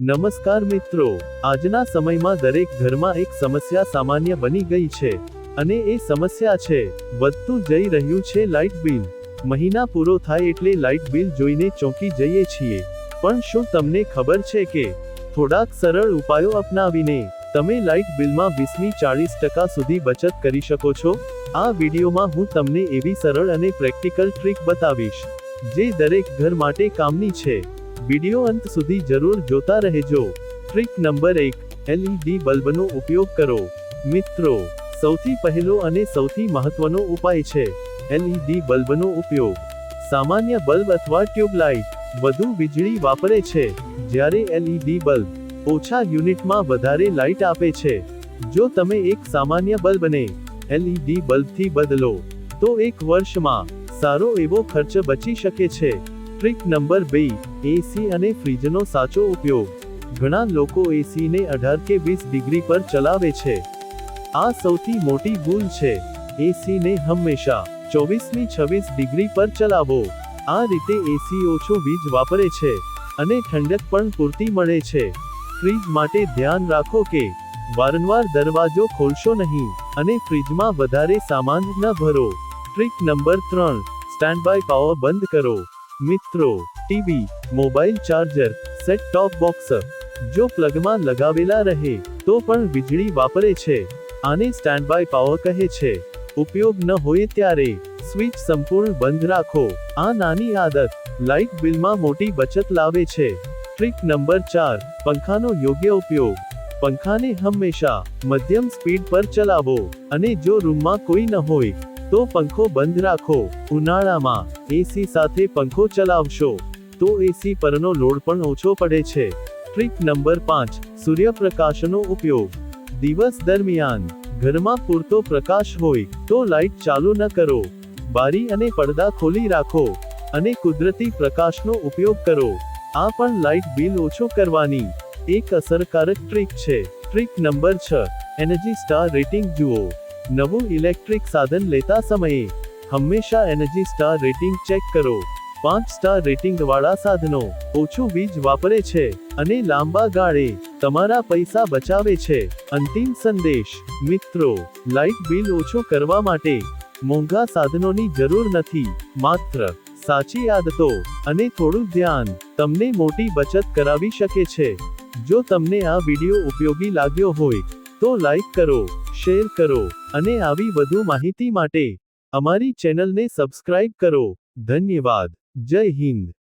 નમસ્કાર મિત્રો, આજના સમયમાં દરેક ઘરમાં એક સમસ્યા સામાન્ય બની ગઈ છે અને એ સમસ્યા છે, વધતું જઈ રહ્યું છે લાઇટ બિલ. મહિના પૂરો થાય એટલે લાઇટ બિલ જોઈને ચોંકી જઈએ છીએ. પણ શું તમને ખબર છે કે, થોડાક સરળ ઉપાયો અપનાવીને, તમે લાઇટ બિલમાં વીસમી ચાળીસ ટકા સુધી બચત કરી શકો છો? આ વિડીયોમાં હું તમને એવી સરળ અને પ્રેક્ટિકલ ટ્રીક બતાવીશ, જે દરેક ઘર માટે કામની છે. વિડિયો અંત સુધી જરૂર જોતા રહેજો. ટ્રીક નંબર એક એલઈડી બલ્બનો ઉપયોગ કરો. મિત્રો, સૌથી પહેલો અને સૌથી મહત્વનો ઉપાય છે એલઈડી બલ્બનો ઉપયોગ. સામાન્ય બલ્બ અથવા ટ્યુબલાઇટ વધુ વીજળી વાપરે છે જ્યારે એલઈડી બલ્બ ઓછા યુનિટમાં વધારે લાઇટ આપે છે. જો તમે એક સામાન્ય બલ્બને એલઈડી બલ્બથી બદલો, તો એક વર્ષમાં સારો એવો ખર્ચ બચી શકે છે. ટ્રીક નંબર બે એસી અને ફ્રીજનો સાચો ઉપયોગ. ઘણા લોકો એસીને અઢાર કે વીસ ડિગ્રી પર ચલાવે છે. આ સૌથી મોટી ભૂલ છે. એસીને હંમેશા ચોવીસમી છવ્વીસ ડિગ્રી પર ચલાવો. આ રીતે એસી ઓછો વીજ વાપરે છે અને ઠંડક પણ પૂરતી મળે છે. ફ્રીજ માટે ધ્યાન રાખો કે વારંવાર દરવાજો ખોલશો નહીં અને ફ્રીજમાં વધારે સામાન ન ભરો. ટ્રીક નંબર ત્રણ સ્ટેન્ડ બાય પાવર બંધ કરો. મિત્રો, TV, mobile charger set top box જો પ્લગમાં લગાવેલા રહે, તો પણ વીજળી વાપરે છે. આને સ્ટેન્ડ બાય પાવર કહે છે. ઉપયોગ ન હોય ત્યારે સ્વિચ સંપૂર્ણ બંધ રાખો. આ નાની આદત લાઇટ બિલમાં મોટી બચત લાવે છે. ટ્રીક નંબર ચાર, પંખાનો યોગ્ય ઉપયોગ. પંખાને હંમેશા મધ્યમ સ્પીડ પર ચલાવો. અને જો રૂમમાં કોઈ ન હોય તો પંખો બંધ રાખો. ઉનાળામાં એસી સાથે પંખો ચલાવશો. તો એસી પરનો લોડ પણ ઓછો પડે છે. ટ્રીક નંબર પાંચ, સૂર્યપ્રકાશનો ઉપયોગ. દિવસ દરમિયાન ઘરમાં પૂરતો પ્રકાશ હોય તો લાઇટ ચાલુ ન કરો. બારી અને પડદા ખોલી રાખો અને કુદરતી પ્રકાશનો ઉપયોગ કરો. આ પણ લાઇટ બિલ ઓછો કરવાની એક અસરકારક ટ્રીક છે. ટ્રીક નંબર છ, એનર્જી સ્ટાર રેટિંગ જુઓ. નવું ઇલેક્ટ્રિક સાધન લેતા સમયે હંમેશા એનર્જી સ્ટાર રેટિંગ ચેક કરો. પાંચ સ્ટાર રેટિંગ વાળા સાધનો ઓછું વીજ વાપરે છે અને લાંબા ગાળે તમારા પૈસા બચાવે છે. અંતિમ સંદેશ, મિત્રો, લાઇટ બિલ ઓછો કરવા માટે મોંઘા સાધનોની જરૂર નથી. માત્ર સાચી આદતો અને થોડું ધ્યાન તમને મોટી બચત કરાવી શકે છે. જો તમને આ વિડિયો ઉપયોગી લાગ્યો હોય, તો લાઈક કરો. શેર કરો અને આવી વધુ માહિતી માટે અમારી ચેનલને સબસ્ક્રાઇબ કરો. ધન્યવાદ. જય હિન્દ.